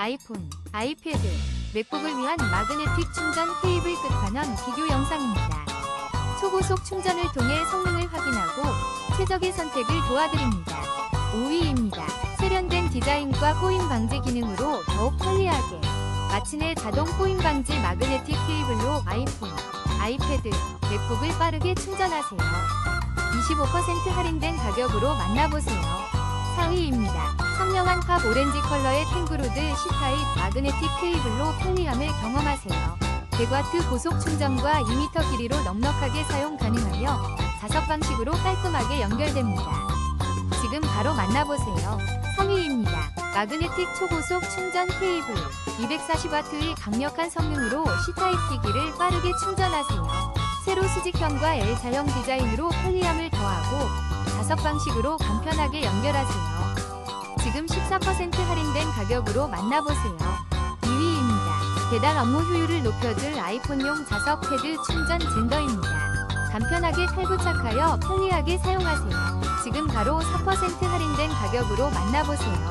아이폰, 아이패드, 맥북을 위한 마그네틱 충전 케이블 끝판왕 비교 영상입니다. 초고속 충전을 통해 성능을 확인하고 최적의 선택을 도와드립니다. 5위입니다. 세련된 디자인과 꼬임 방지 기능으로 더욱 편리하게 마침내 자동 꼬임 방지 마그네틱 케이블로 아이폰, 아이패드, 맥북을 빠르게 충전하세요. 25% 할인된 가격으로 만나보세요. 4위입니다. 선명한 팝 오렌지 컬러의 탱그로드 C타입 마그네틱 케이블로 편리함을 경험하세요. 100와트 고속 충전과 2m 길이로 넉넉하게 사용 가능하며 자석 방식으로 깔끔하게 연결됩니다. 지금 바로 만나보세요. 3위입니다. 마그네틱 초고속 충전 케이블 240와트의 강력한 성능으로 C타입 기기를 빠르게 충전하세요. 세로 수직형과 L자형 디자인으로 편리함을 더하고 자석 방식으로 간편하게 연결하세요. 지금 14% 할인된 가격으로 만나보세요. 2위입니다. 배달 업무 효율을 높여줄 아이폰용 자석 패드 충전 젠더입니다. 간편하게 탈부착하여 편리하게 사용하세요. 지금 바로 4% 할인된 가격으로 만나보세요.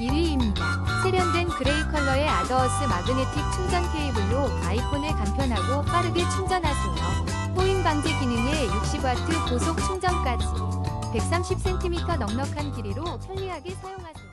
1위입니다. 세련된 그레이 컬러의 아더어스 마그네틱 충전 케이블로 아이폰을 간편하고 빠르게 충전하세요. 호잉 방지 기능에 60와트 고속 충전까지 130cm 넉넉한 길이로 편리하게 사용하세요.